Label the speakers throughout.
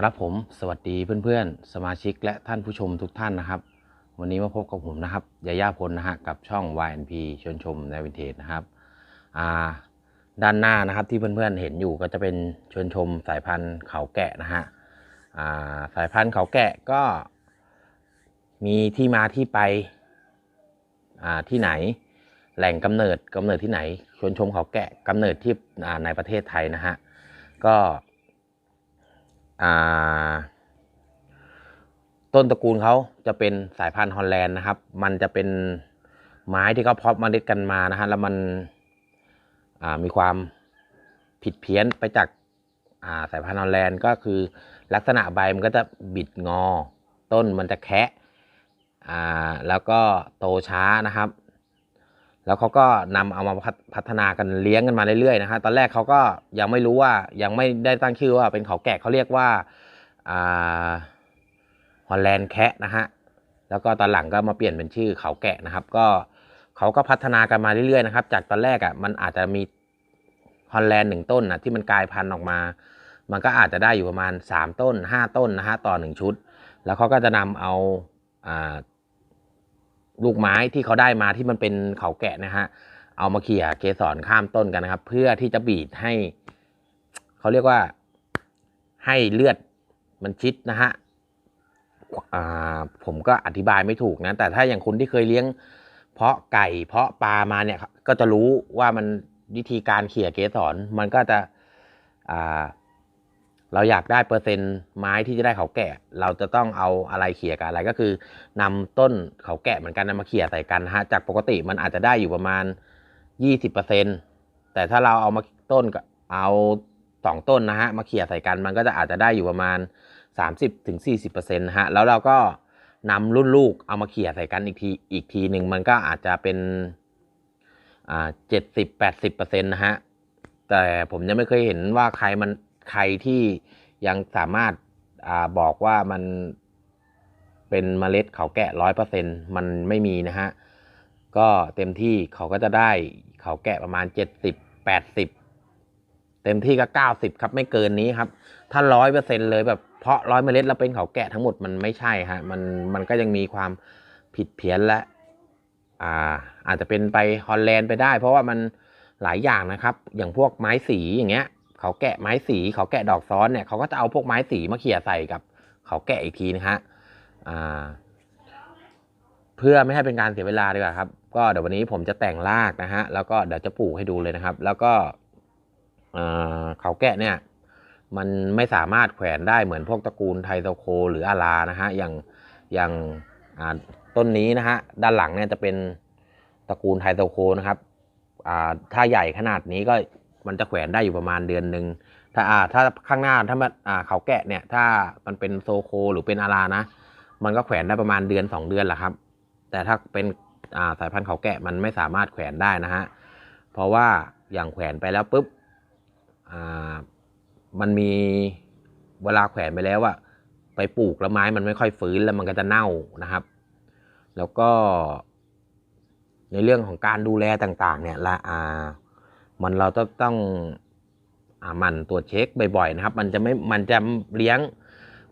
Speaker 1: ครับผมสวัสดีเพื่อนๆ สมาชิกและท่านผู้ชมทุกท่านนะครับ วันนี้มาพบกับผมนะครับยาย่าพลนะฮะกับช่อง YNP ชวนชมในวินเทจนะครับอ่าด้านหน้านะครับที่เพื่อนๆเห็นอยู่ก็จะเป็นชวนชมสายพันธุ์เขาแกะนะฮะอ่าสายพันธุ์เขาแกะก็ มีที่มาที่ไปอ่าที่ไหนแหล่งกำเนิดกำเนิดที่ไหนชวนชมเขาแกะกำเนิดที่ในประเทศไทยนะฮะก็ ต้นตระกูลเขาจะเป็นสายพันธุ์ฮอลแลนด์นะครับ มันจะเป็นไม้ที่เขาเพาะเมล็ดกันมานะฮะแล้วมันมีความผิดเพี้ยนไปจากาสายพันธุ์ฮอลแลนด์ก็คือลักษณะใบมันก็จะบิดงอ ต้นมันจะแคะแล้วก็โตช้านะครับ แล้วเขาก็นำเอามาพัฒพัฒนากันเลี้ยงกันมาเรื่อยๆนะฮะตอนแรกเขาก็ยังไม่รู้ว่ายังไม่ได้ตั้งชื่อว่าเป็นเขาแกะเขาเรียกว่าฮอลแลนด์แคะนะฮะแล้วก็ตอนหลังก็มาเปลี่ยนเป็นชื่อเขาแกะนะครับ ก็เขาก็พัฒนากันมาเรื่อยๆนะครับ จากตอนแรกอะ่ะมันอาจจะมีฮอลแลนด์หนึ่งต้นนะที่มันกลายพันธุ์ออกมา มันก็อาจจะได้อยู่ประมาณ 3 ต้น 5 ต้นนะฮะต่อหนึ่งชุด แล้วเขาก็จะนำเอาอ่า ลูกไม้ที่เขาได้มาที่มันเป็นเขาแกะนะฮะ เอามาเขี่ยเกสรข้ามต้นกันนะครับ เพื่อที่จะบีดให้ เขาเรียกว่าให้เลือดมันชิดนะฮะผมก็อธิบายไม่ถูกนะ แต่ถ้าอย่างคุณที่เคยเลี้ยง เพาะไก่เพาะปลามาเนี่ยก็จะรู้ว่ามันวิธีการเขี่ยเกสรมันก็จะอ่า เราอยากได้เปอร์เซ็นต์ไม้ที่จะได้เขาแกะ เราจะต้องเอาอะไรเขี่ยกับอะไรก็คือนำต้นเขาแกะเหมือนกันนำมาเขี่ยใส่กันฮะจากปกติมันอาจจะได้อยู่ประมาณ 20%แต่ถ้าเราเอามาต้นกับเอาสองต้นนะฮะมาเขี่ยใส่กันมันก็จะอาจจะได้อยู่ประมาณ 30-40%นะฮะแล้วเราก็นำรุ่นลูกเอามาเขี่ยใส่กันอีกทีอีกทีหนึ่งมันก็อาจจะเป็นอ่าเจ็ดสิบแปดสิบเปอร์เซ็นต์นะฮะแต่ผมยังไม่เคยเห็นว่าใครมัน ใครที่ยังสามารถอาบอกว่ามันเป็นเมล็ดเขาแกะร้อยเปอร์เซ็นมันไม่มีนะฮะ ก็เต็มที่เขาก็จะได้เขาแกะประมาณเจ็ดสิบแปดสิบเต็มที่ก็เก้าสิบครับไม่เกินนี้ครับ ถ้าร้อยเปอร์เซ็นเลยแบบเพาะร้อยเมล็ดแล้วเป็นเขาแกะทั้งหมดมันไม่ใช่ฮะมันมันก็ยังมีความผิดเพี้ยนและอ่าอาจจะเป็นไปฮอลแลนด์ไปได้ เพราะว่ามันหลายอย่างนะครับ อย่างพวกไม้สีอย่างเงี้ย เขาแกะไม้สีเขาแกะดอกซ้อนเนี่ยเขาก็จะเอาพวกไม้สีมาเขี่ยใส่กับ เขาแกะอีกทีนะฮะเพื่อไม่ให้เป็นการเสียเวลาดีกว่าครับ ก็เดี๋ยววันนี้ผมจะแต่งรากนะฮะแล้วก็เดี๋ยวจะปลูกให้ดูเลยนะครับ แล้วก็เขาแกะเนี่ยมันไม่สามารถแขวนได้เหมือนพวกตระกูลไทโซโคหรืออารานะฮะอย่างอย่างาต้นนี้นะฮะด้านหลังเนี่ยจะเป็นตระกูลไทโซโคนะครับถ้าใหญ่ขนาดนี้ก็ มันจะแขวนได้อยู่ประมาณเดือนหนึ่งถ้าอ่าถ้าข้างหน้าถ้ามันอ่าเขาแกะเนี่ย ถ้ามันเป็นโซโคหรือเป็นอารานะ มันก็แขวนได้ประมาณเดือนสองเดือนแหละครับ แต่ถ้าเป็นอ่าสายพันธุ์เขาแกะมันไม่สามารถแขวนได้นะฮะเพราะว่าอย่างแขวนไปแล้วปุ๊บอ่ามันมีเวลาแขวนไปแล้วอะไปปลูกแล้วไม้มันไม่ค่อยฟื้นแล้วมันก็จะเน่านะครับ แล้วก็ ในเรื่องของการดูแลต่าง ๆ เนี่ยละอ่า มันเราต้องต้องอมันตรวจเช็คบ่อยๆนะครับ มันจะไม่มันจะเลี้ยง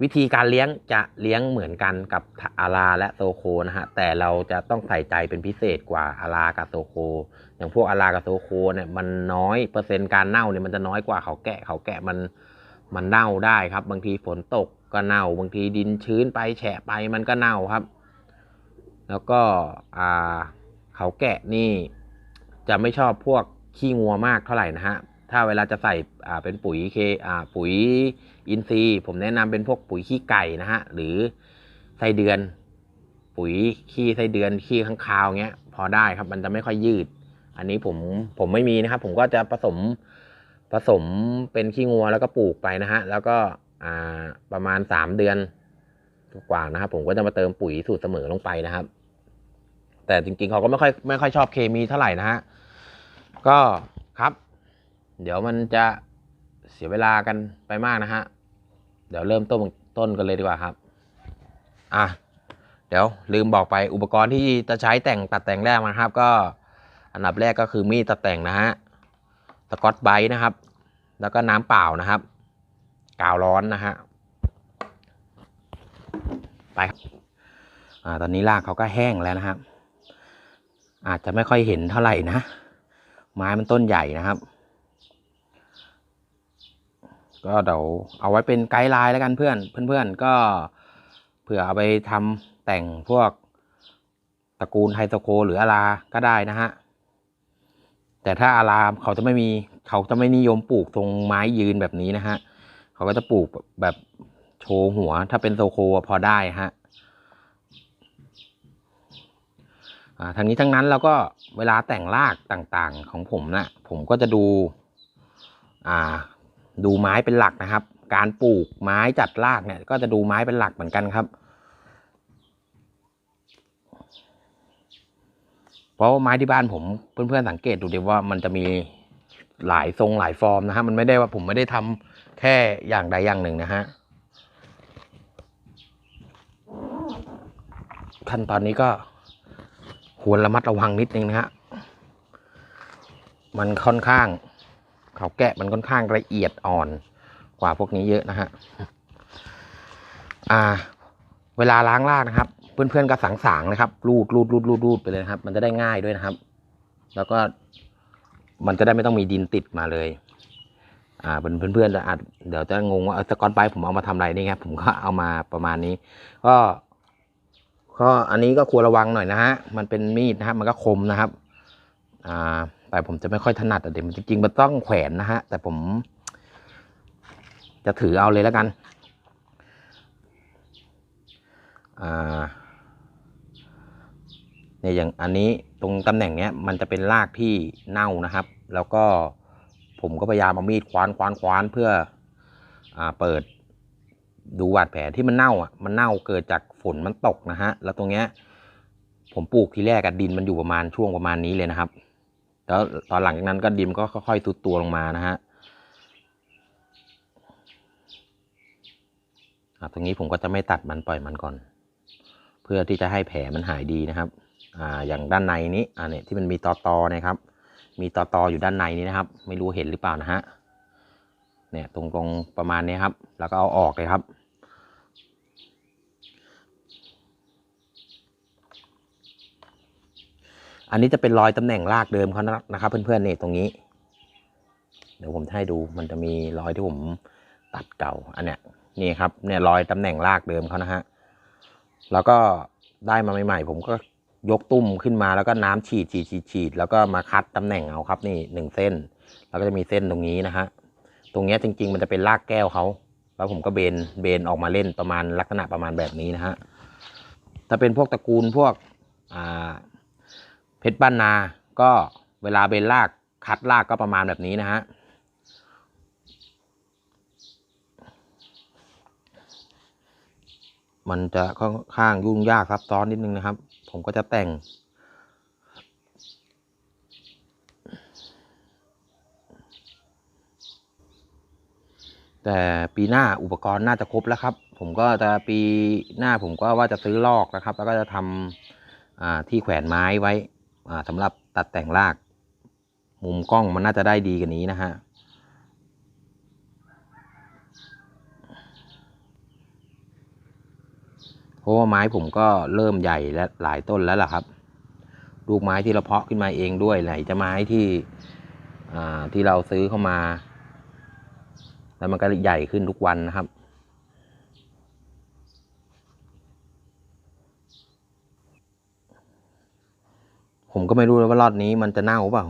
Speaker 1: วิธีการเลี้ยงจะเลี้ยงเหมือนกันกับอาราและโซโคนะฮะแต่เราจะต้องใส่ใจเป็นพิเศษกว่าอารากับโซโค อย่างพวกอารากับโซโคเนี่ยมันน้อยเปอร์เซ็นต์การเน่าเนี่ยมันจะน้อยกว่าเขาแกะเขาแกะมันมันเน่าได้ครับ บางทีฝนตกก็เน่า บางทีดินชื้นไปแฉะไปมันก็เน่าครับ แล้วก็อ่าเขาแกะนี่จะไม่ชอบพวก ขี้งัวมากเท่าไหร่นะฮะถ้าเวลาจะใส่อ่าเป็นปุ๋ยเคอ่าปุ๋ยอินทรีย์ ผมแนะนำเป็นพวกปุ๋ยขี้ไก่นะฮะหรือไส้เดือน ปุ๋ยขี้ไส้เดือนขี้ข้างคาวเงี้ยพอได้ครับมันจะไม่ค่อยยืด อันนี้ผมผมไม่มีนะครับ ผมก็จะผสมผสมเป็นขี้งัวแล้วก็ปลูกไปนะฮะแล้วก็อ่าประมาณสามเดือนกว่านะครับ ผมก็จะมาเติมปุ๋ยสูตรเสมอลงไปนะครับ แต่จริงๆเขาก็ไม่ค่อยไม่ค่อยชอบเคมีเท่าไหร่นะฮะ ก็ครับ เดี๋ยวมันจะเสียเวลากันไปมากนะฮะ เดี๋ยวเริ่มต้นต้นกันเลยดีกว่าครับ อะ เดี๋ยวลืมบอกไปอุปกรณ์ที่จะใช้แต่งตัดแต่งแรกนะครับ ก็อันดับแรกก็คือมีดตัดแต่งนะฮะสกอตไบต์นะครับ แล้วก็น้ำเปล่านะครับ กาวร้อนนะฮะ ไป อ่า ตอนนี้ลากเขาก็แห้งแล้วนะครับ อาจจะไม่ค่อยเห็นเท่าไหร่นะ ไม้มันต้นใหญ่นะครับ ก็เดี๋ยวเอาไว้เป็นไกด์ไลน์แล้วกันเพื่อนเพื่อนๆก็เผื่อเอาไปทำแต่งพวกตระกูลไฮโตโคหรืออาราก็ได้นะฮะแต่ถ้าอารามเขาจะไม่มีเขาจะไม่นิยมปลูกตรงไม้ยืนแบบนี้นะฮะ เขาก็จะปลูกแบบโชว์หัว ถ้าเป็นโซโคพอได้ฮะ อ่า ทั้งนี้ทั้งนั้นเราก็เวลาแต่งรากต่างๆของผมนะผมก็จะดูดูไม้เป็นหลักนะครับ การปลูกไม้จัดรากเนี่ย ก็จะดูไม้เป็นหลักเหมือนกันครับ เพราะไม้ที่บ้านผมเพื่อนๆสังเกตดูดีว่ามันจะมีหลายทรงหลายฟอร์มนะฮะมันไม่ได้ว่าผมไม่ได้ทำแค่อย่างใดอย่างหนึ่งนะฮะขั้นตอนนี้ก็ ควรระมัดระวังนิดนึงนะฮะ มันค่อนข้าง เขาแกะมันค่อนข้างละเอียดอ่อนกว่าพวกนี้เยอะนะฮะ อ่า เวลาล้างรากนะครับ เพื่อนๆก็สังๆนะครับ รูดรูดรูดรูดรูดไปเลยนะครับ มันจะได้ง่ายด้วยนะครับ แล้วก็มันจะได้ไม่ต้องมีดินติดมาเลย อ่า เพื่อนๆจะอาจเดี๋ยวจะงงว่าเออสกอนไปผมเอามาทำอะไรนี่ครับ ผมก็เอามาประมาณนี้ ก็ ก็อันนี้ก็ควรระวังหน่อยนะฮะ มันเป็นมีดนะครับ มันก็คมนะครับ อ่า แต่ผมจะไม่ค่อยถนัดแต่เดี๋ยวจริงๆมันต้องแขวนนะฮะ แต่ผม จะถือเอาเลยแล้วกัน อ่าเนี่ยอย่างอันนี้ตรงตำแหน่งเนี้ยมันจะเป็นรากที่เน่านะครับ แล้วก็ผมก็พยายามเอามีดคว้านคว้านคว้านเพื่ออ่าเปิด ดูบาดแผลที่มันเน่าอะมันเน่าเกิดจากฝนมันตกนะฮะแล้วตรงเนี้ยผมปลูกทีแรกอะดินมันอยู่ประมาณช่วงประมาณนี้เลยนะครับ แล้วตอนหลังจากนั้นก็ดินก็ค่อยๆทุดตัวลงมานะฮะอะตรงนี้ผมก็จะไม่ตัดมันปล่อยมันก่อน เพื่อที่จะให้แผลมันหายดีนะครับอ่าอย่างด้านในนี้อ่าเนี่ยที่มันมีตอตอๆนะครับ มีตอตออยู่ด้านในนี้นะครับ ไม่รู้เห็นหรือเปล่านะฮะ เนี่ยตรงตรงประมาณนี้ครับ แล้วก็เอาออกเลยครับ อันนี้จะเป็นรอยตำแหน่งรากเดิมเขานะครับ เพื่อนๆนี่ตรงนี้ เดี๋ยวผมให้ดูมันจะมีรอยที่ผมตัดเก่าอันเนี้ยนี่ครับเนี่ยรอยตำแหน่งรากเดิมเขานะฮะแล้วก็ได้มาใหม่ๆ ผมก็ยกตุ้มขึ้นมาแล้วก็น้ำฉีดฉีดฉีดฉีดแล้วก็มาคัดตำแหน่งเอาครับนี่หนึ่งเส้น แล้วก็จะมีเส้นตรงนี้นะฮะ ตรงนี้จริง ๆ มันจะเป็นรากแก้วเขาแล้วผมก็เบนเบนออกมาเล่นประมาณลักษณะประมาณแบบนี้นะฮะถ้าเป็นพวกตระกูลพวกเพชรบ้านนา ก็เวลาเบนลากคัดลากก็ประมาณแบบนี้นะฮะมันจะค่อนข้างยุ่งยากซับซ้อนนิดนึงนะครับ ผมก็จะแต่ง แต่ปีหน้าอุปกรณ์น่าจะครบแล้วครับ ผมก็จะปีหน้าผมก็ว่าจะซื้อลอกนะครับ แล้วก็จะทำที่แขวนไม้ไว้สำหรับตัดแต่งราก มุมกล้องมันน่าจะได้ดีกว่านี้นะฮะเพราะว่าไม้ผมก็เริ่มใหญ่และหลายต้นแล้วล่ะครับ ลูกไม้ที่เราเพาะขึ้นมาเองด้วยไหนจะไม้ที่ที่เราซื้อเข้ามา แล้วมันก็ใหญ่ขึ้นทุกวันนะครับ ผมก็ไม่รู้เลยว่ารอดนี้มันจะเน่าเปล่า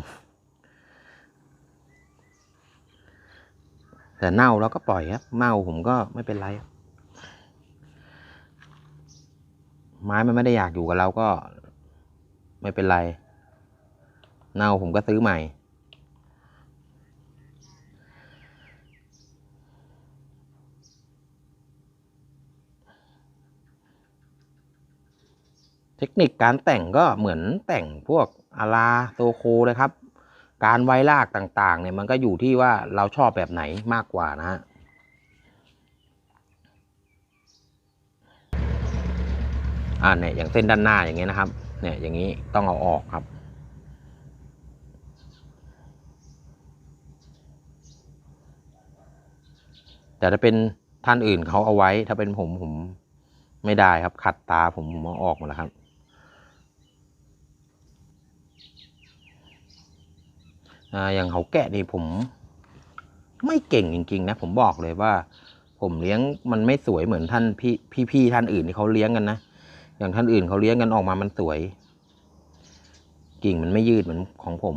Speaker 1: แต่เน่าเราก็ปล่อยครับ เน่าผมก็ไม่เป็นไร ไม้มันไม่ได้อยากอยู่กับเราก็ ไม่เป็นไร เน่าผมก็ซื้อใหม่ ทคนิคการแต่งก็เหมือนแต่งพวกอาราโซโคเลยครับ การไว้รากต่างๆเนี่ยมันก็อยู่ที่ว่าเราชอบแบบไหนมากกว่านะฮะอ่าเนี่ยอย่างเส้นด้านหน้าอย่างเงี้ยนะครับ เนี่ยอย่างนี้ต้องเอาออกครับแต่ถ้าเป็นท่านอื่นเขาเอาไว้ ถ้าเป็นผมผมไม่ได้ครับ ขัดตาผมผมเอาออกหมดแล้วครับ อย่างเขาแกะนี่ผมไม่เก่งจริง ๆ นะ ผมบอกเลยว่า ผมเลี้ยงมันไม่สวยเหมือนท่านพี่พี่ท่านอื่นที่เขาเลี้ยงกันนะอย่างท่านอื่นเขาเลี้ยงกันออกมามันสวย กิ่งมันไม่ยืดเหมือนของผม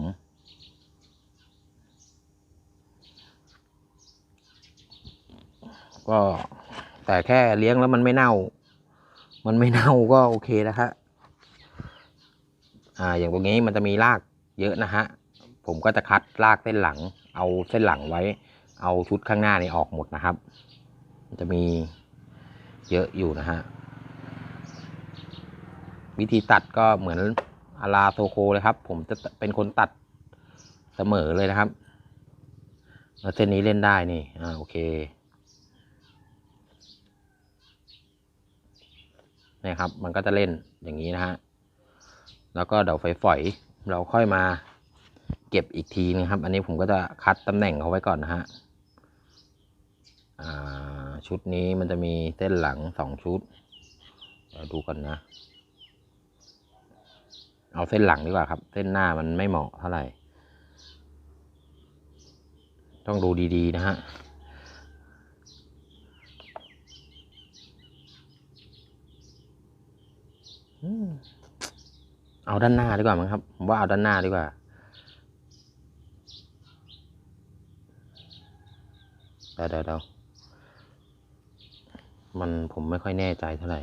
Speaker 1: ก็แต่แค่เลี้ยงแล้วมันไม่เน่า มันไม่เน่าก็โอเคแล้วฮะอ่า อย่างตรงนี้มันจะมีรากเยอะนะฮะ ผมก็จะคัดรากเส้นหลัง เอาเส้นหลังไว้ เอาชุดข้างหน้านี่ออกหมดนะครับ จะมีเยอะอยู่นะฮะ วิธีตัดก็เหมือนอาราโซโคเลยครับ ผมจะเป็นคนตัดเสมอเลยนะครับแล้วเส้นนี้เล่นได้นี่ อ่าโอเคนี่ครับ มันก็จะเล่นอย่างนี้นะฮะ แล้วก็เดี๋ยวไฟฝอย เราค่อยมา เก็บอีกทีนึงครับ อันนี้ผมก็จะคัดตำแหน่งเขาไว้ก่อนนะฮะชุดนี้มันจะมีเส้นหลังสองชุดเดี๋ยวดูก่อนนะ เอาเส้นหลังดีกว่าครับ เส้นหน้ามันไม่เหมาะเท่าไหร่ ต้องดูดีๆนะฮะเอาด้านหน้าดีกว่ามั้งครับ ผมว่าเอาด้านหน้าดีกว่า เดี๋ยวเดี๋ยวมันผมไม่ค่อยแน่ใจเท่าไหร่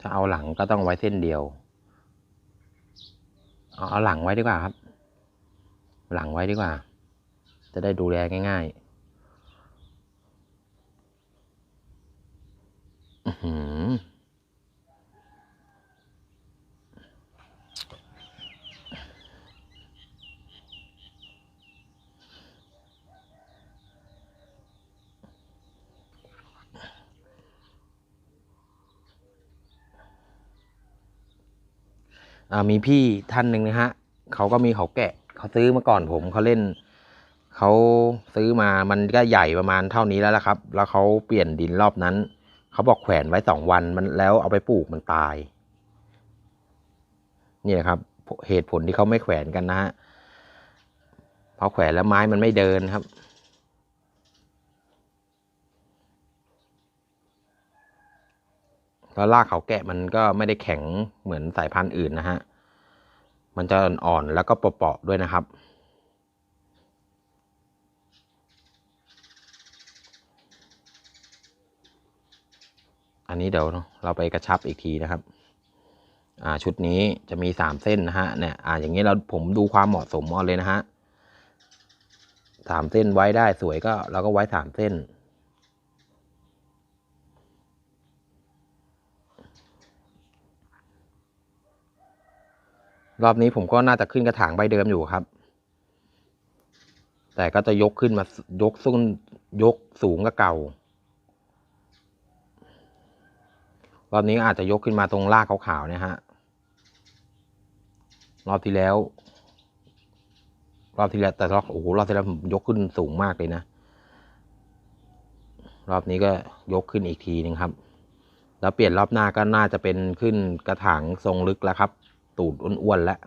Speaker 1: ถ้าเอาหลังก็ต้องไว้เส้นเดียว เอาเอาหลังไว้ดีกว่าครับ หลังไว้ดีกว่า จะได้ดูแลง่ายๆ อื้อหือ อ่า มีพี่ท่านหนึ่งนะฮะเขาก็มีเขาแกะเขาซื้อมาก่อนผมเขาเล่นเขาซื้อมามันก็ใหญ่ประมาณเท่านี้แล้วละครับ แล้วเขาเปลี่ยนดินรอบนั้นเขาบอกแขวนไว้สองวันมันแล้วเอาไปปลูกมันตายนี่นะครับเหตุผลที่เขาไม่แขวนกันนะฮะเพราะแขวนแล้วไม้มันไม่เดินครับ แล้วรากเขาแกะมันก็ไม่ได้แข็งเหมือนสายพันธุ์อื่นนะฮะ มันจะอ่อนๆแล้วก็เปราะๆด้วยนะครับ อันนี้เดี๋ยวเราไปกระชับอีกทีนะครับ อ่าชุดนี้จะมีสามเส้นนะฮะเนี่ยอ่าอย่างนี้เราผมดูความเหมาะสมเอาเลยนะฮะสามเส้นไว้ได้สวยก็เราก็ไว้สามเส้น รอบนี้ผมก็น่าจะขึ้นกระถางใบเดิมอยู่ครับ แต่ก็จะยกขึ้นมายกซุ่นยกสูงกับเก่ารอบนี้อาจจะยกขึ้นมาตรงรากขาวๆเนี่ยฮะรอบที่แล้วรอบที่แล้วแต่รอบโอ้โหรอบที่แล้วผมยกขึ้นสูงมากเลยนะ รอบนี้ก็ยกขึ้นอีกทีหนึ่งครับ แล้วเปลี่ยนรอบหน้าก็น่าจะเป็นขึ้นกระถางทรงลึกแล้วครับ ตูดอ้วนๆแล้ว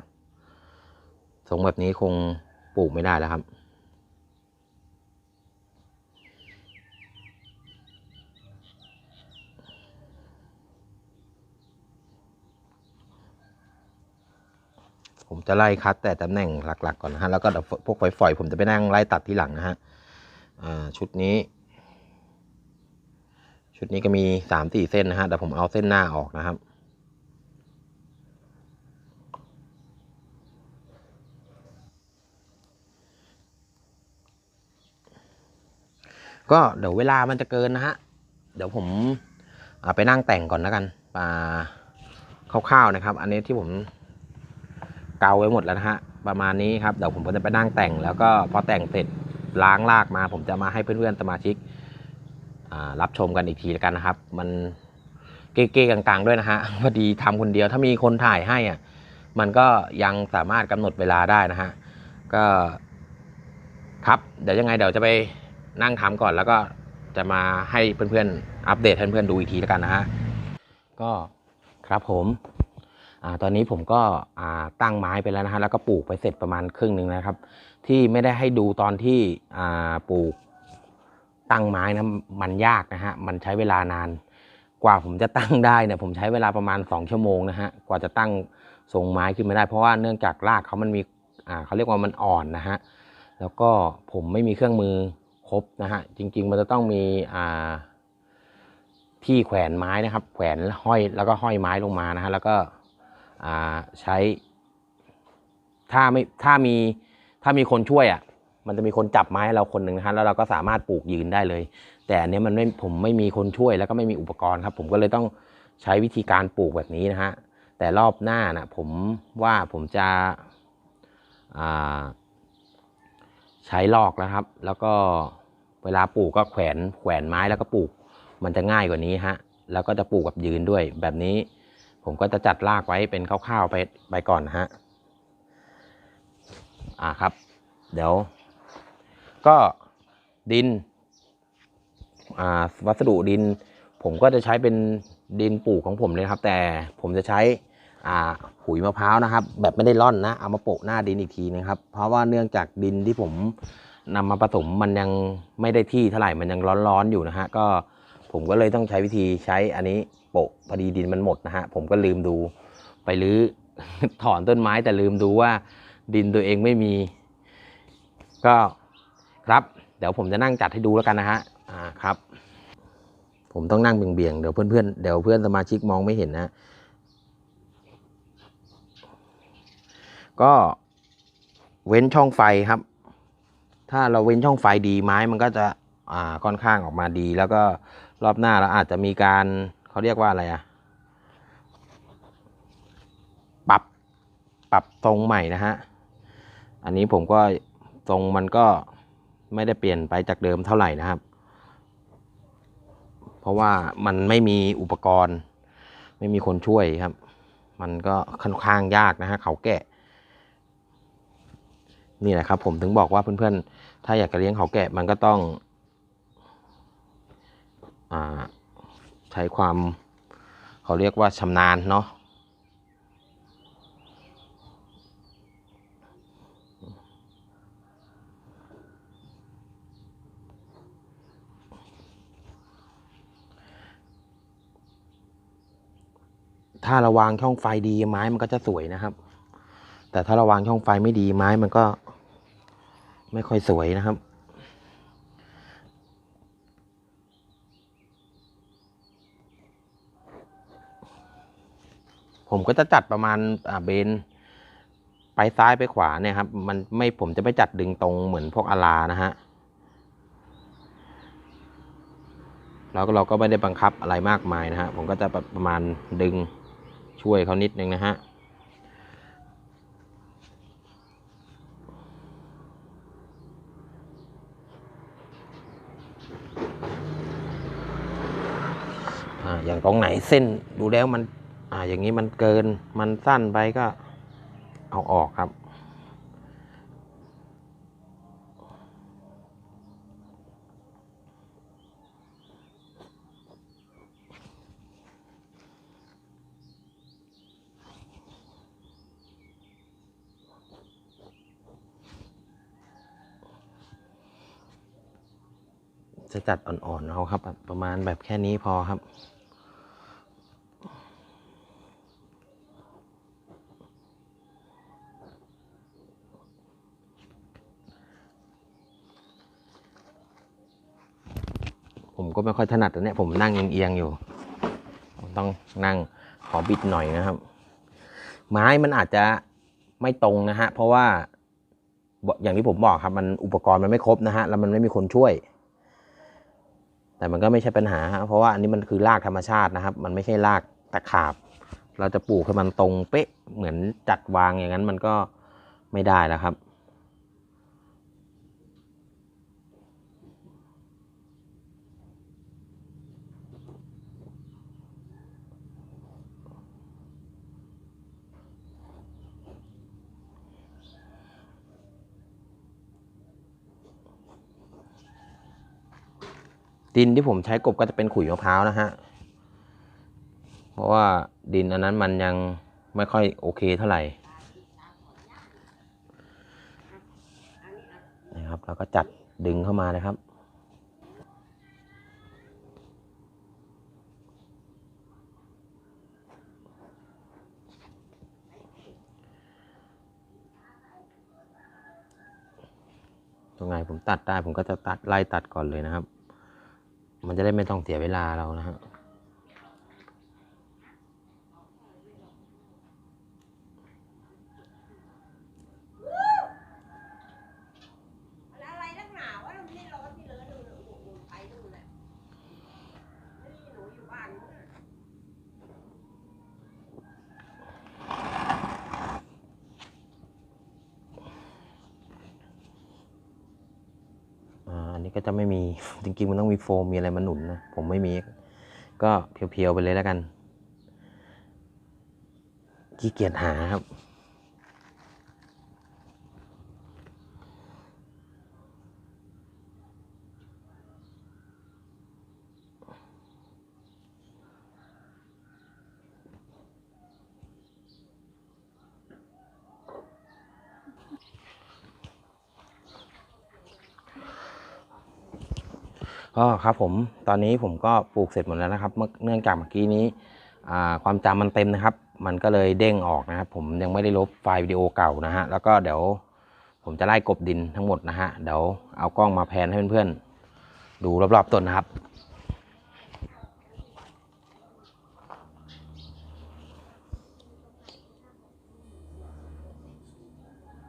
Speaker 1: ทรงแบบนี้คงปลูกไม่ได้แล้วครับ ผมจะไล่คัดแต่ตำแหน่งหลัก ๆ ก่อนนะฮะ แล้วก็พวกฝอยๆผมจะไปนั่งไล่ตัดที่หลังนะฮะชุดนี้ ชุดนี้ก็มีสามสี่เส้นนะฮะแต่ผมเอาเส้นหน้าออกนะครับ ก็เดี๋ยวเวลามันจะเกินนะฮะ เดี๋ยวผมไปนั่งแต่งก่อนแล้วกันมาคร่าวๆนะครับ อันนี้ที่ผมเกาไว้หมดแล้วนะฮะ ประมาณนี้ครับ เดี๋ยวผมก็จะไปนั่งแต่ง แล้วก็พอแต่งเสร็จล้างลากมา ผมจะมาให้เพื่อนๆสมาชิกรับชมกันอีกทีแล้วกันนะครับ มันเก๊ๆกลางๆด้วยนะฮะ พอดีทำคนเดียวถ้ามีคนถ่ายให้อะ มันก็ยังสามารถกำหนดเวลาได้นะฮะ ก็ครับ เดี๋ยวยังไงเดี๋ยวจะไป นั่งทำก่อนแล้วก็จะมาให้เพื่อนๆ อัปเดตให้เพื่อนๆดูอีกทีแล้วกันนะฮะก็ครับผมอ่าตอนนี้ผมก็อ่าตั้งไม้ไปแล้วนะฮะแล้วก็ปลูกไปเสร็จประมาณครึ่งหนึ่งนะครับ ที่ไม่ได้ให้ดูตอนที่อ่าปลูกตั้งไม้นะมันยากนะฮะมันใช้เวลานานกว่าผมจะตั้งได้เนี่ยผมใช้เวลาประมาณ 2 ชั่วโมงนะฮะกว่าจะตั้งทรงไม้ขึ้นมาได้ เพราะว่าเนื่องจากรากเขามันมีอ่าเขาเรียกว่ามันอ่อนนะฮะแล้วก็ผมไม่มีเครื่องมือ ครบนะฮะจริง ๆ มันจะต้องมีอ่าที่แขวนไม้นะครับ แขวนห้อยแล้วก็ห้อยไม้ลงมานะฮะแล้วก็ใช้ถ้าไม่ถ้ามีถ้ามีคนช่วยอะมันจะมีคนจับไม้ให้เราคนหนึ่งนะฮะแล้วเราก็สามารถปลูกยืนได้เลย แต่อันเนี้ยมันไม่ผมไม่มีคนช่วยแล้วก็ไม่มีอุปกรณ์ครับ ผมก็เลยต้องใช้วิธีการปลูกแบบนี้นะฮะแต่รอบหน้านะผมว่าผมจะอ่า ใช้ลอกแล้วครับ แล้วก็เวลาปลูกก็แขวนแขวนไม้แล้วก็ปลูก มันจะง่ายกว่านี้ฮะแล้วก็จะปลูกกับยืนด้วย แบบนี้ผมก็จะจัดรากไว้เป็นคร่าวๆไปไปก่อนนะฮะอ่าครับ เดี๋ยว ก็ดินอ่าวัสดุดิน ผมก็จะใช้เป็นดินปลูกของผมเลยครับ แต่ผมจะใช้ หุยมะพร้าวนะครับ แบบไม่ได้ร่อนนะ เอามาโปะหน้าดินอีกทีนะครับ เพราะว่าเนื่องจากดินที่ผมนำมาผสมมันยังไม่ได้ที่เท่าไหร่มันยังร้อนๆอยู่นะฮะก็ผมก็เลยต้องใช้วิธีใช้อันนี้โปะพอดีดินมันหมดนะฮะผมก็ลืมดูไปรื้อถอนต้นไม้แต่ลืมดูว่าดินตัวเองไม่มี ก็ครับ เดี๋ยวผมจะนั่งจัดให้ดูแล้วกันนะฮะอ่าครับ ผมต้องนั่งเบี่ยงๆเดี๋ยวเพื่อนๆเดี๋ยวเพื่อนสมาชิกมองไม่เห็นนะ ก็เว้นช่องไฟครับ ถ้าเราเว้นช่องไฟดีไม้มันก็จะอ่าค่อนข้างออกมาดี แล้วก็รอบหน้าเราอาจจะมีการเขาเรียกว่าอะไรอะปรับปรับทรงใหม่นะฮะ อันนี้ผมก็ทรงมันก็ไม่ได้เปลี่ยนไปจากเดิมเท่าไหร่นะครับ เพราะว่ามันไม่มีอุปกรณ์ ไม่มีคนช่วยครับ มันก็ค่อนข้างยากนะฮะเขาแกะ นี่แหละครับ ผมถึงบอกว่าเพื่อนๆ ถ้าอยากจะเลี้ยงเขาแกะมันก็ต้องอใช้ความเขาเรียกว่าชำนาญเนาะถ้าเราวางช่องไฟดีไม้มันก็จะสวยนะครับ แต่ถ้าเราวางช่องไฟไม่ดีไม้มันก็ ไม่ค่อยสวยนะครับ ผมก็จะจัดประมาณอ่าเบนไปซ้ายไปขวาเนี่ยครับ มันไม่ผมจะไม่จัดดึงตรงเหมือนพวกอาลานะฮะแล้วก็เราก็ไม่ได้บังคับอะไรมากมายนะฮะ ผมก็จะประมาณดึงช่วยเขานิดนึงนะฮะ อ่าอย่างตรงไหนเส้นดูแล้วมัน อ่าอย่างนี้มันเกินมันสั้นไปก็เอาออกครับ จะจัดอ่อนๆเอาครับ ประมาณแบบแค่นี้พอครับ ไม่ค่อยถนัดอันเนี้ยผมนั่งเอียงๆอยู่ต้องนั่งขอบิดหน่อยนะครับ ไม้มันอาจจะไม่ตรงนะฮะ เพราะว่าอย่างที่ผมบอกครับ มันอุปกรณ์มันไม่ครบนะฮะ แล้วมันไม่มีคนช่วย แต่มันก็ไม่ใช่ปัญหาเพราะว่าอันนี้มันคือรากธรรมชาตินะครับ มันไม่ใช่รากตะขาบ เราจะปลูกให้มันตรงเป๊ะเหมือนจัดวางอย่างนั้นมันก็ไม่ได้แล้วครับ ดินที่ผมใช้กบก็จะเป็นขุยมะพร้าวนะฮะ เพราะว่าดินอันนั้นมันยังไม่ค่อยโอเคเท่าไหร่นะครับแล้วก็จัดดึงเข้ามานะครับ ตรงไหนผมตัดได้ผมก็จะตัดไล่ตัดก่อนเลยนะครับ มันจะได้ไม่ต้องเสียเวลาเรานะฮะ
Speaker 2: อะไรนักหนาวะมันไม่ร้อนที่เลยดูดูดูไปดูแหละนี่หนูอยู่บ้านนู้นน่ะ
Speaker 1: อ่าอันนี้ ก็จะไม่มีจริงๆมันต้องมีโฟมมีอะไรมาหนุนนะผมไม่มี ก็เพียวๆไปเลยแล้วกันขี้เกียจหาครับ ก็ครับผมตอนนี้ผมก็ปลูกเสร็จหมดแล้วนะครับเมื่อเนื่องจากเมื่อกี้นี้ความจำมันเต็มนะครับ มันก็เลยเด้งออกนะครับ ผมยังไม่ได้ลบไฟล์วิดีโอเก่านะฮะแล้วก็เดี๋ยวผมจะไล่กบดินทั้งหมดนะฮะเดี๋ยวเอากล้องมาแพนให้เพื่อนๆดูรอบๆต้นนะครับ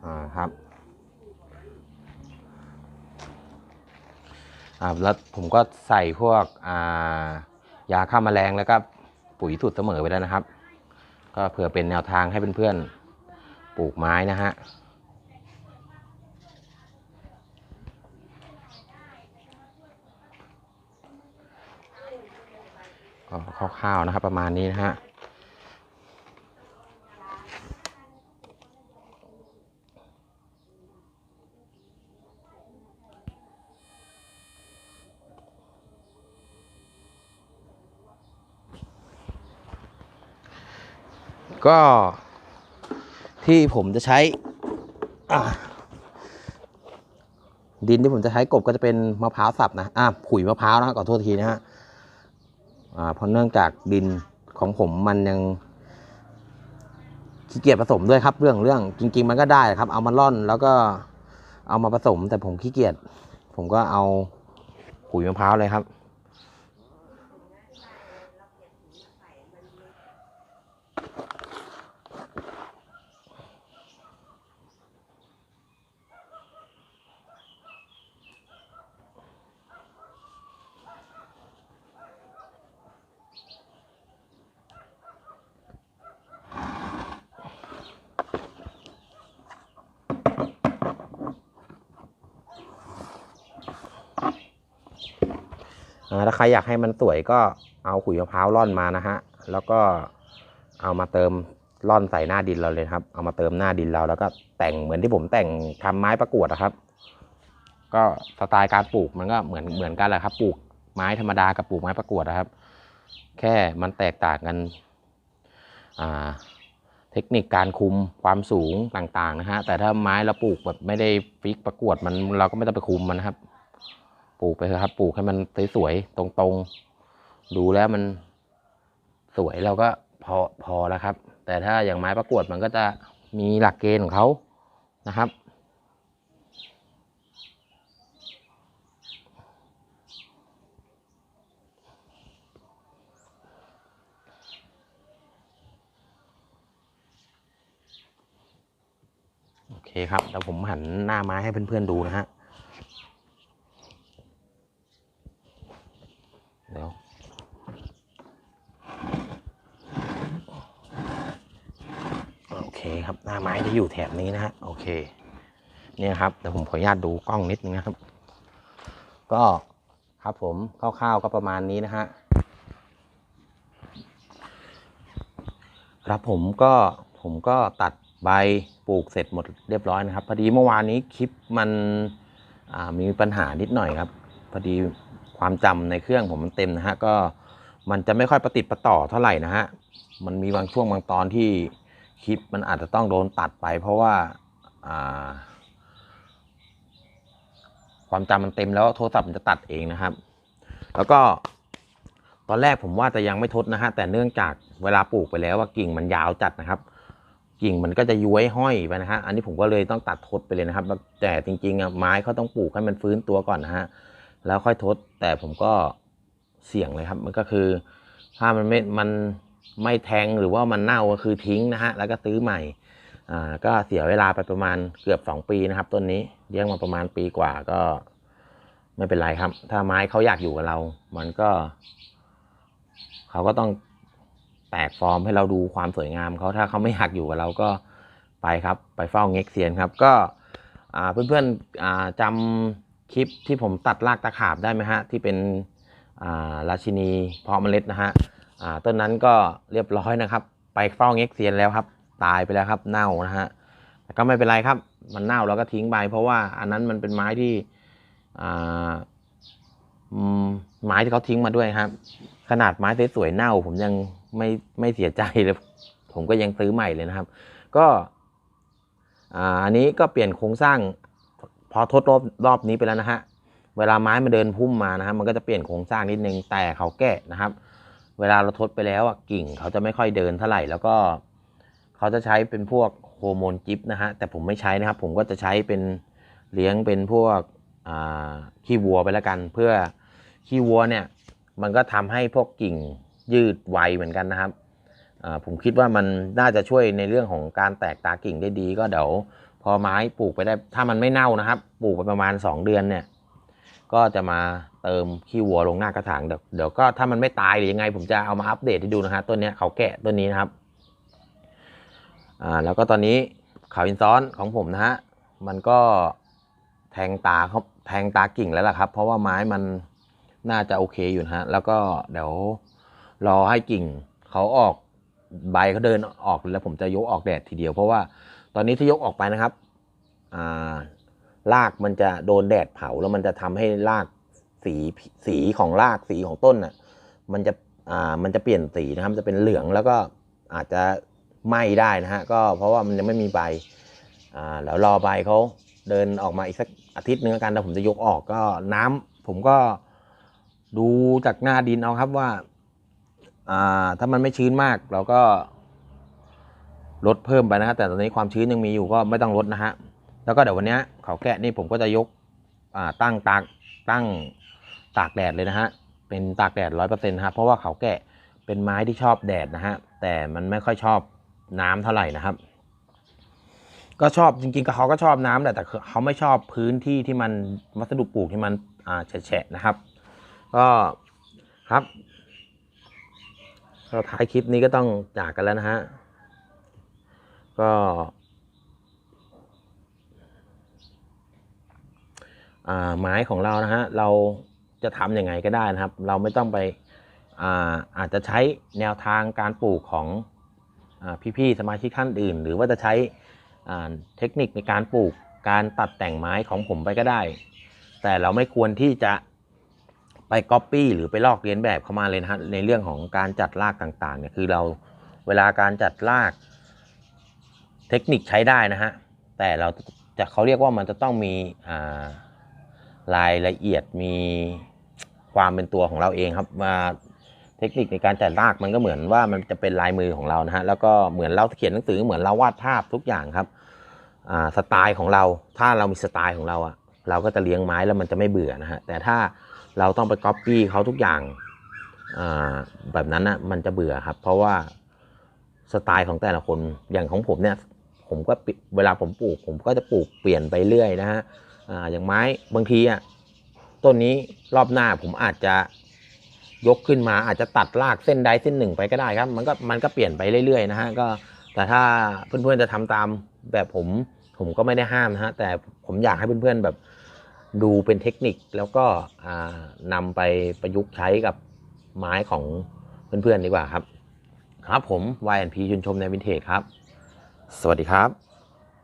Speaker 1: อ่าครับ อ่า แล้วผมก็ใส่พวกายาฆ่าแมลงแล้วก็ปุ๋ยสูตรเสมอไปแล้วนะครับ ก็เผื่อเป็นแนวทางให้เพื่อนๆปลูกไม้นะฮะก็คร่าวๆนะครับประมาณนี้นะฮะ ก็ที่ผมจะใช้ดินที่ผมจะใช้กบก็จะเป็นมะพร้าวสับนะอะขุยมะพร้าวนะขอโทษทีนะฮะอ่าเพราะเนื่องจากดินของผมมันยังขี้เกียจผสมด้วยครับ เรื่องเรื่องจริง ๆ มันก็ได้ครับ เอามาล่อนแล้วก็เอามาผสมแต่ผมขี้เกียจผมก็เอาขุยมะพร้าวเลยครับ ถ้าใครอยากให้มันสวยก็เอาขุยมะพร้าวร่อนมานะฮะ แล้วก็เอามาเติมร่อนใส่หน้าดินเราเลยครับ เอามาเติมหน้าดินเราแล้วก็แต่งเหมือนที่ผมแต่งทำไม้ประกวดนะครับ ก็สไตล์การปลูกมันก็เหมือนเหมือนกันแหละครับ ปลูกไม้ธรรมดากับปลูกไม้ประกวดนะครับ แค่มันแตกต่างกันเทคนิคการคุมความสูงต่างๆนะฮะ แต่ถ้าไม้เราปลูกแบบไม่ได้ฟิกประกวดมันเราก็ไม่ต้องไปคุมมันนะครับ ปลูกไปครับ ปลูกให้มันสวยๆ ตรงๆ ดูแล้วมันสวยเราก็พอพอแล้วครับ แต่ถ้าอย่างไม้ประกวดมันก็จะมีหลักเกณฑ์ของเขานะครับ โอเคครับเดี๋ยวผมหันหน้าไม้ให้เพื่อนๆดูนะฮะ เดี๋ยวโอเคครับหน้าไม้จะ อยู่แถบนี้นะฮะโอเค เนี่ยครับเดี๋ยวผมขออนุญาตดูกล้องนิดนึงนะครับ ก็ครับผมคร่าวๆก็ประมาณนี้นะฮะครับผมก็ผมก็ตัดใบปลูกเสร็จหมดเรียบร้อยนะครับพอดีเมื่อวานนี้คลิปมันมีปัญหานิดหน่อยครับพอดีความจำในเครื่องผมมันเต็มนะฮะก็มันจะไม่ค่อยประติดประต่อเท่าไหร่นะฮะมันมีบางช่วงบางตอนที่ คลิปมันอาจจะต้องโดนตัดไป เพราะว่าความจำมันเต็มแล้วโทรศัพท์มันจะตัดเองนะครับ แล้วก็ตอนแรกผมว่าจะยังไม่ทดนะฮะแต่เนื่องจากเวลาปลูกไปแล้วว่ากิ่งมันยาวจัดนะครับ กิ่งมันก็จะย้วยห้อยไปนะฮะอันนี้ผมก็เลยต้องตัดทดไปเลยนะครับ แต่จริงๆอะไม้เขาต้องปลูกให้มันฟื้นตัวก่อนนะฮะแล้วค่อยทดแต่ผมก็เสี่ยงเลยครับ มันก็คือถ้ามันไม่มัน ไม่แทงหรือว่ามันเน่าก็คือทิ้งนะฮะแล้วก็ซื้อใหม่อ่าก็เสียเวลาไปประมาณเกือบสองปีนะครับต้นนี้เลี้ยงมาประมาณปีกว่าก็ ไม่เป็นไรครับ ถ้าไม้เขาอยากอยู่กับเรา มันก็ เขาก็ต้องแตกฟอร์มให้เราดูความสวยงามเขาถ้าเขาไม่อยากอยู่กับเราก็ไปครับ ไปเฝ้าเง็กเซียนครับ ก็เพื่อนๆอ่าจำคลิปที่ผมตัดรากตะขาบได้ไหมฮะ ที่เป็นราชินีเพาะเมล็ดนะฮะ ต้นนั้นก็เรียบร้อยนะครับ ไปเฝ้าเง็กเซียนแล้วครับ ตายไปแล้วครับเน่านะฮะแต่ก็ไม่เป็นไรครับ มันเน่าเราก็ทิ้งไป เพราะว่าอันนั้นมันเป็นไม้ที่ไม้ที่เขาทิ้งมาด้วยครับ ขนาดไม้สวยๆเน่า ผมยังไม่ไม่เสียใจเลย ผมก็ยังซื้อใหม่เลยนะครับ ก็อันนี้ก็เปลี่ยนโครงสร้าง พอทดรอบรอบนี้ไปแล้วนะฮะเวลาไม้มันเดินพุ่มมานะฮะมันก็จะเปลี่ยนโครงสร้างนิดนึงแต่เขาแก้นะครับ เวลาเราทดไปแล้วอะกิ่งเขาจะไม่ค่อยเดินเท่าไหร่ แล้วก็เขาจะใช้เป็นพวกโฮอร์โมนจิปนะฮะ แต่ผมไม่ใช้นะครับ ผมก็จะใช้เป็นเลี้ยงเป็นพวกขี้วัวไปแล้วกัน เพื่อขี้วัวเนี่ย มันก็ทำให้พวกกิ่งยืดไวเหมือนกันนะครับผมคิดว่ามันน่าจะช่วยในเรื่องของการแตกตากิ่งได้ดี ก็เดี๋ยวพอไม้ปลูกไปได้ ถ้ามันไม่เน่านะครับ ปลูกไปประมาณ 2 เดือนเนี่ย ก็จะมา เติมขี้วัวลงหน้ากระถางเดี๋ยวเดี๋ยวก็ถ้ามันไม่ตายหรือยังไง ผมจะเอามาอัปเดตให้ดูนะฮะต้นเนี้ยเขาแกะต้นนี้นะครับอ่าแล้วก็ตอนนี้เขาอินซ้อนของผมนะฮะมันก็แทงตาเขาแทงตากิ่งแล้วล่ะครับ เพราะว่าไม้มันน่าจะโอเคอยู่นะฮะแล้วก็เดี๋ยวรอให้กิ่งเขาออกใบเขาเดินออกแล้วผมจะยกออกแดดทีเดียว เพราะว่าตอนนี้ที่ยกออกไปนะครับอ่ารากมันจะโดนแดดเผาแล้วมันจะทำให้ราก สีสีของรากสีของต้นน่ะมันจะอ่ามันจะเปลี่ยนสีนะครับจะเป็นเหลืองแล้วก็อาจจะไหม้ได้นะฮะก็เพราะว่ามันยังไม่มีใบอ่าแล้วรอใบเขาเดินออกมาอีกสักอาทิตย์นึงกันแล้วผมจะยกออกก็น้ำผมก็ดูจากหน้าดินเอาครับว่าอ่าถ้ามันไม่ชื้นมากเราก็ลดเพิ่มไปนะฮะแต่ตอนนี้ความชื้นยังมีอยู่ก็ไม่ต้องลดนะฮะแล้วก็เดี๋ยววันนี้เขาแกะนี่ผมก็จะยกอ่าตั้งตากตั้ง ตากแดดเลยนะฮะ เป็นตากแดดร้อยเปอร์เซ็นต์ครับ เพราะว่าเขาแกะเป็นไม้ที่ชอบแดดนะฮะ แต่มันไม่ค่อยชอบน้ำเท่าไหร่นะครับ ก็ชอบจริงๆก็เขาก็ชอบน้ำแหละแต่เขาไม่ชอบพื้นที่ที่มันวัสดุปลูกที่มันอ่าแฉะนะครับ ก็ครับก็ท้ายคลิปนี้ก็ต้องจากกันแล้วนะฮะ ก็ ไม้ของเรานะฮะ เรา จะทำยังไงก็ได้นะครับ เราไม่ต้องไปอาอาจจะใช้แนวทางการปลูกของอพี่ๆสมาชิกท่านอื่น หรือว่าจะใช้เทคนิคในการปลูกการตัดแต่งไม้ของผมไปก็ได้ แต่เราไม่ควรที่จะไปก๊อปปี้หรือไปลอกเลียนแบบเข้ามาเลยนะฮะในเรื่องของการจัดรากต่างๆเนี่ยคือเราเวลาการจัดรากเทคนิคใช้ได้นะฮะแต่เราจะเขาเรียกว่ามันจะต้องมีารายละเอียดมี ความเป็นตัวของเราเองครับมาเทคนิคในการจัดรากมันก็เหมือนว่ามันจะเป็นลายมือของเรานะฮะแล้วก็เหมือนเราเขียนหนังสือเหมือนเราวาดภาพทุกอย่างครับสไตล์ของเรา ถ้าเรามีสไตล์ของเราอะเราก็จะเลี้ยงไม้แล้วมันจะไม่เบื่อนะฮะแต่ถ้าเราต้องไปก๊อปปี้เขาทุกอย่างแบบนั้นนะมันจะเบื่อครับ เพราะว่าสไตล์ของแต่ละคนอย่างของผมเนี่ยผมก็เวลาผมปลูก ผมก็จะปลูกเปลี่ยนไปเรื่อยนะฮะออย่างไม้บางทีอะ ต้นนี้รอบหน้าผมอาจจะยกขึ้นมาอาจจะตัดรากเส้นใดเส้นหนึ่งไปก็ได้ครับ มันก็มันก็เปลี่ยนไปเรื่อยๆนะฮะก็แต่ถ้าเพื่อนๆจะทำตามแบบผมผมก็ไม่ได้ห้ามนะฮะแต่ผมอยากให้เพื่อนๆแบบดูเป็นเทคนิคแล้วก็อ่านำไปประยุกต์ใช้กับไม้ของเพื่อนๆดีกว่าครับ ครับผม YNP ชุนชมในวินเทจครับ สวัสดีครับ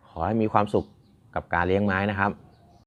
Speaker 1: ขอให้มีความสุขกับการเลี้ยงไม้นะครับ